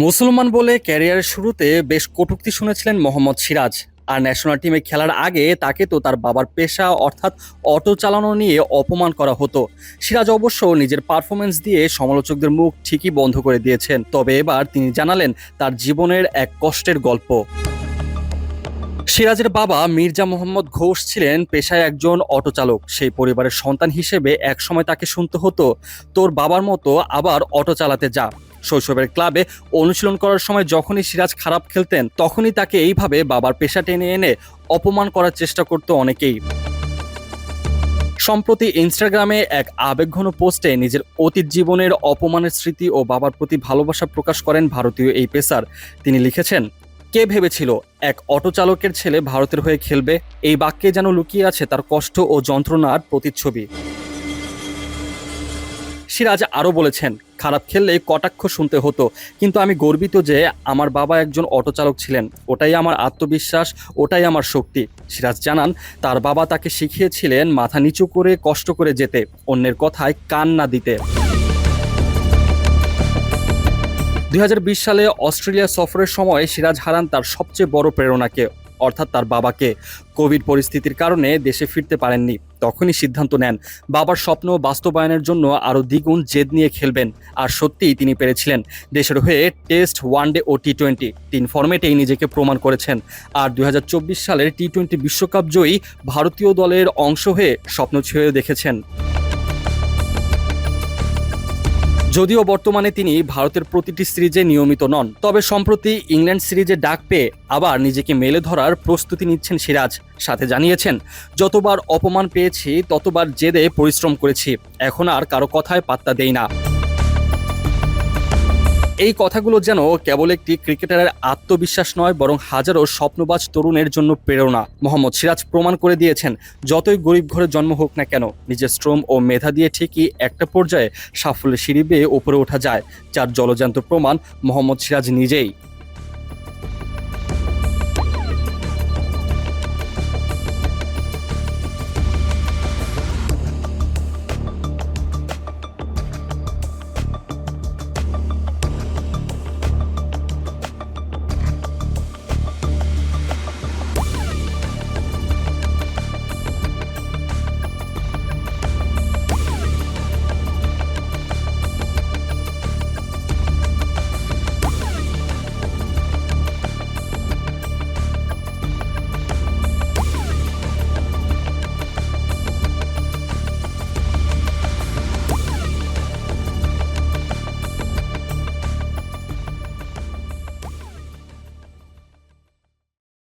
মুসলমান বলে ক্যারিয়ারের শুরুতে বেশ কটূক্তি শুনেছিলেন মোহাম্মদ সিরাজ। আর ন্যাশনাল টিমে খেলার আগে তাকে তো তার বাবার পেশা অর্থাৎ অটো চালানো নিয়ে অপমান করা হতো। সিরাজ অবশ্য নিজের পারফরমেন্স দিয়ে সমালোচকদের মুখ ঠিকই বন্ধ করে দিয়েছেন। তবে এবার তিনি জানালেন তার জীবনের এক কষ্টের গল্প। সিরাজের বাবা মির্জা মোহাম্মদ ঘোষ ছিলেন পেশায় একজন অটো চালক। সেই পরিবারের সন্তান হিসেবে একসময় তাকে শুনতে হতো, তোর বাবার মতো আবার অটো চালাতে যা। শৈশবের ক্লাবে অনুশীলন করার সময় যখনই সিরাজ খারাপ খেলতেন, তখনই তাকে এইভাবে বাবার পেশা টেনে এনে অপমান করার চেষ্টা করতো অনেকেই। সম্প্রতি ইনস্টাগ্রামে এক আবেগঘন পোস্টে নিজের অতীত জীবনের অপমানের স্মৃতি ও বাবার প্রতি ভালোবাসা প্রকাশ করেন ভারতীয় এই পেসার। তিনি লিখেছেন, কে ভেবেছিল এক অটো চালকের ছেলে ভারতের হয়ে খেলবে? এই বাক্যে যেন লুকিয়ে আছে তার কষ্ট ও যন্ত্রণার প্রতিচ্ছবি। সিরাজ আরও বলেছেন খারাপ খেললে কটাক্ষ শুনতে হতো। কিন্তু আমি গর্বিত যে আমার বাবা একজন অটো চালক ছিলেন। ওটাই আমার আত্মবিশ্বাস, ওটাই আমার শক্তি। সিরাজ জানান, তার বাবা তাকে শিখিয়েছিলেন মাথা নিচু করে কষ্ট করে যেতে, অন্যের কথায় কান না দিতে। দু হাজার বিশ সালে অস্ট্রেলিয়া সফরের সময় সিরাজ হারান তার সবচেয়ে বড় প্রেরণাকে। অর্থাৎ তার বাবাকে। কোভিড পরিস্থিতির কারণে দেশে ফিরতে পারেননি। তখনই সিদ্ধান্ত নেন, বাবার স্বপ্ন বাস্তবায়নের জন্য আরও দ্বিগুণ জেদ নিয়ে খেলবেন। আর সত্যিই তিনি পেরেছিলেন। দেশের হয়ে টেস্ট ওয়ানডে ও টি টোয়েন্টি তিন ফরম্যাটেই নিজেকে প্রমাণ করেছেন। আর দু হাজার চব্বিশ সালের টি টোয়েন্টি বিশ্বকাপ জয়ী ভারতীয় দলের অংশ হয়ে স্বপ্ন ছুঁয়ে দেখেছেন। যদিও বর্তমানে তিনি ভারতের প্রতিটি সিরিজে নিয়মিত নন, তবে সম্প্রতি ইংল্যান্ড সিরিজে ডাক পেয়ে আবার নিজেকে মেলে ধরার প্রস্তুতি নিচ্ছেন সিরাজ। সাথে জানিয়েছেন, যতবার অপমান পেয়েছি, ততবার জেদে পরিশ্রম করেছি। এখন আর কারও কথায় পাত্তা দেই না। এই কথাগুলো যেন কেবল একটি ক্রিকেটারের আত্মবিশ্বাস নয়, বরং হাজারো স্বপ্নবাজ তরুণের জন্য প্রেরণা। মোহাম্মদ সিরাজ প্রমাণ করে দিয়েছেন, যতই গরিব ঘরে জন্ম হোক না কেন, নিজের শ্রম ও মেধা দিয়ে ঠিকই একটা পর্যায়ে সাফল্যের সিঁড়ি বেয়ে ওপরে ওঠা যায়, যার জলজান্ত প্রমাণ মোহাম্মদ সিরাজ নিজেই।